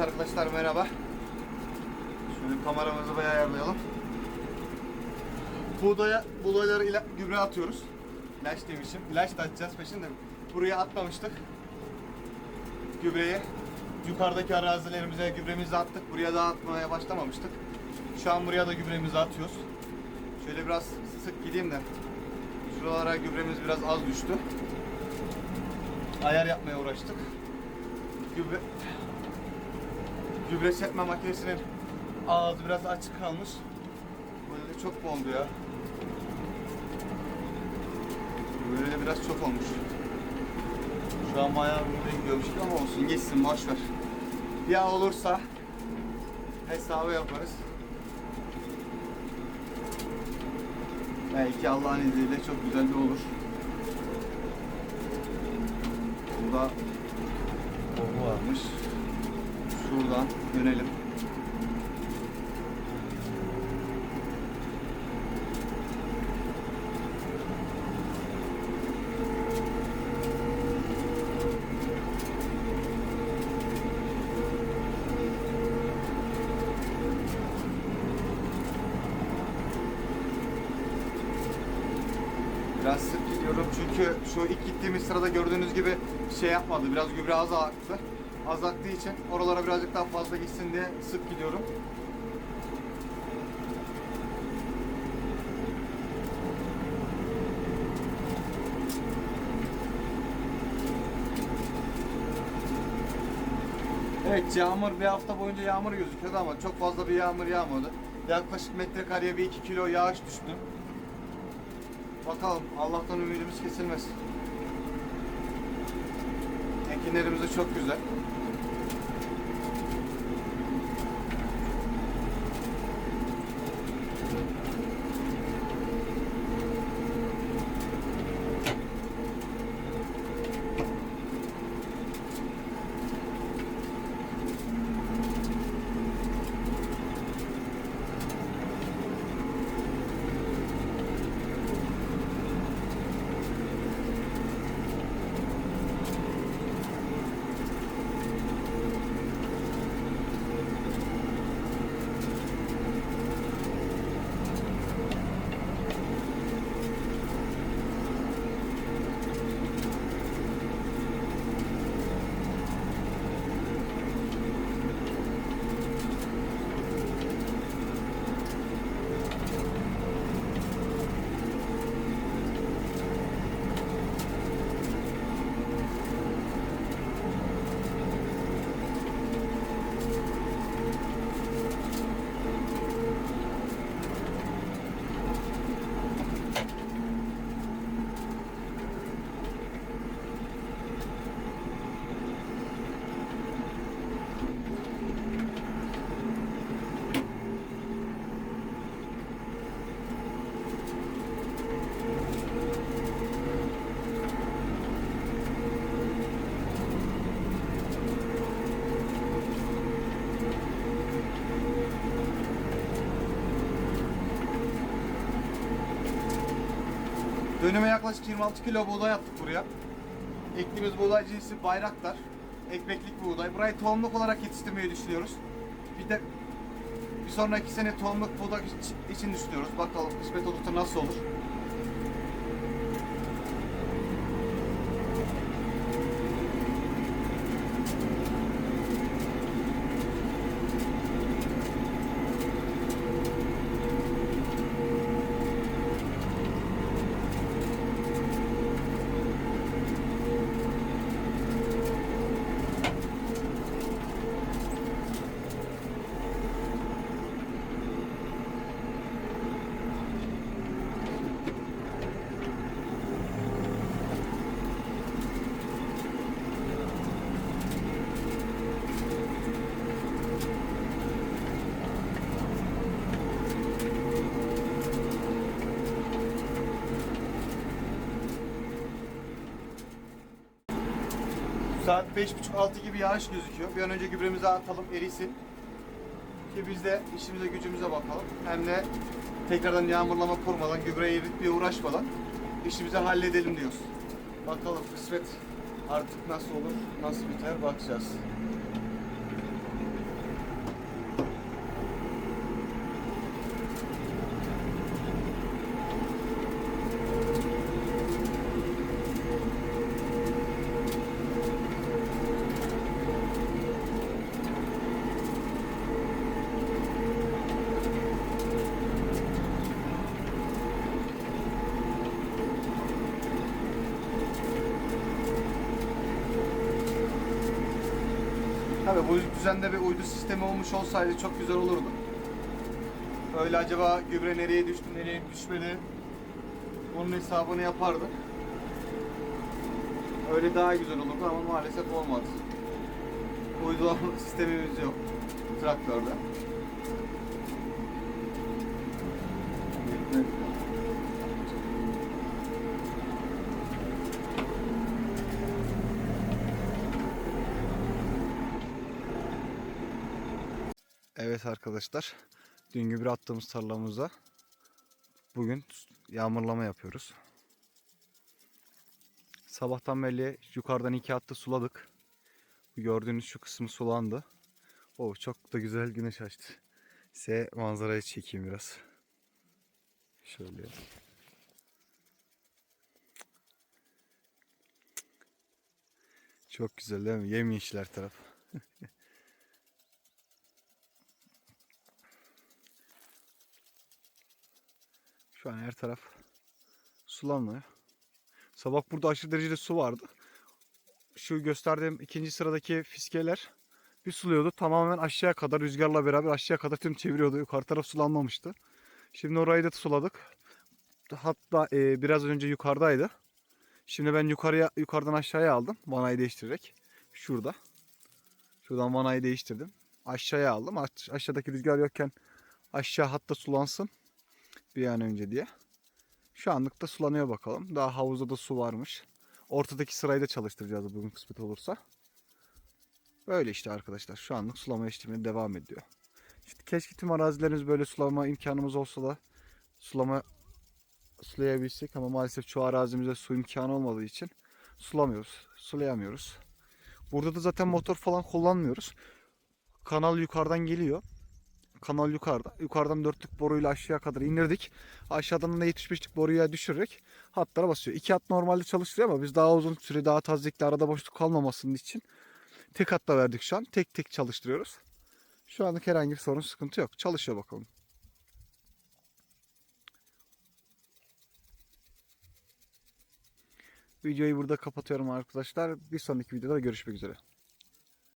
Arkadaşlar merhaba. Şöyle kameramızı bir ayarlayalım. Buğdaya, buğdayları ila, gübre atıyoruz. İlaç demişim. İlaç da atacağız peşinde. Buraya atmamıştık. Gübreyi. Yukarıdaki arazilerimize gübremizi attık. Buraya da atmaya başlamamıştık. Şu an buraya da gübremizi atıyoruz. Şöyle biraz sık gideyim de. Şuralara gübremiz biraz az düştü. Ayar yapmaya uğraştık. Gübre gübre çekme makinesinin ağzı biraz açık kalmış. Böyle çok oldu ya? Böyle de biraz çok olmuş. Şu an bayağı gübre gidiyormuş ama olsun geçsin boş ver. Ya olursa hesabı yaparız. Belki Allah'ın izniyle çok güzel bir olur. Burada kovu varmış. Şuradan dönelim. Biraz sık gidiyorum çünkü şu ilk gittiğimiz sırada gördüğünüz gibi şey yapmadı. Biraz gübre az aktı. Az aktığı için oralara birazcık daha fazla gitsin diye sık gidiyorum. Evet yağmur bir hafta boyunca yağmur gözüküyordu ama çok fazla bir yağmur yağmadı. Yaklaşık metrekareye bir iki kilo yağış düştü. Bakalım Allah'tan ümidimiz kesilmez. Ekinlerimiz de çok güzel. Dönüme yaklaşık 26 kilo buğday attık buraya. Ektiğimiz buğday cinsi Bayraktar. Ekmeklik buğday. Burayı tohumluk olarak yetiştirmeyi düşünüyoruz. Bir de bir sonraki sene tohumluk buğday iç- için düşünüyoruz. Bakalım kısmet olursa nasıl olur. Saat 5.30-6 gibi yağış gözüküyor. Bir an önce gübremizi atalım, erisin. Ki biz de işimize gücümüze bakalım. Hem de tekrardan yağmurlama kurmadan, gübre eritmeye uğraşmadan işimizi halledelim diyoruz. Bakalım kısmet artık nasıl olur, nasıl biter bakacağız. Tabii bu düzende bir uydu sistemi olmuş olsaydı çok güzel olurdu. Öyle acaba gübre nereye düştü, nereye düşmedi onun hesabını yapardı. Öyle daha güzel olurdu ama maalesef olmadı. Uydu sistemimiz yok traktörde. Evet arkadaşlar. Dün gübre attığımız tarlamıza bugün yağmurlama yapıyoruz. Sabahtan beri yukarıdan iki hattı suladık. Gördüğünüz şu kısmı sulandı. O çok da güzel güneş açtı. Size manzarayı çekeyim biraz. Şöyle. Çok güzel değil mi? Yemyeşil her taraf. Şu an her taraf sulanmıyor. Sabah burada aşırı derecede su vardı. Şu gösterdiğim ikinci sıradaki fiskeler bir suluyordu. Tamamen aşağıya kadar rüzgarla beraber aşağıya kadar tüm çeviriyordu. Yukarı taraf sulanmamıştı. Şimdi orayı da suladık. Hatta e, biraz önce yukarıdaydı. Şimdi ben yukarıya yukarıdan aşağıya aldım. Vanayı değiştirerek. Şurada. Şuradan vanayı değiştirdim. Aşağıya aldım. Aş- aşağıdaki rüzgar yokken aşağı hatta sulansın bir an önce diye. Şu anlık da sulanıyor bakalım. Daha havuzda da su varmış. Ortadaki sırayı da çalıştıracağız bugün kısmet olursa. Böyle işte arkadaşlar. Şu anlık sulama işlemi devam ediyor. İşte keşke tüm arazilerimiz böyle sulama imkanımız olsa da sulama sulayabilsek ama maalesef çoğu arazimizde su imkanı olmadığı için sulamıyoruz. Sulayamıyoruz. Burada da zaten motor falan kullanmıyoruz. Kanal yukarıdan geliyor. Kanal yukarıda. Yukarıdan dörtlük boruyla aşağıya kadar indirdik. Aşağıdan da 75'lik boruya düşürerek hatlara basıyor. İki hat normalde çalıştırıyor ama biz daha uzun süre daha tazikli arada boşluk kalmamasının için tek hatta verdik şu an. Tek tek çalıştırıyoruz. Şu anlık herhangi bir sorun sıkıntı yok. Çalışıyor bakalım. Videoyu burada kapatıyorum arkadaşlar. Bir sonraki videoda görüşmek üzere.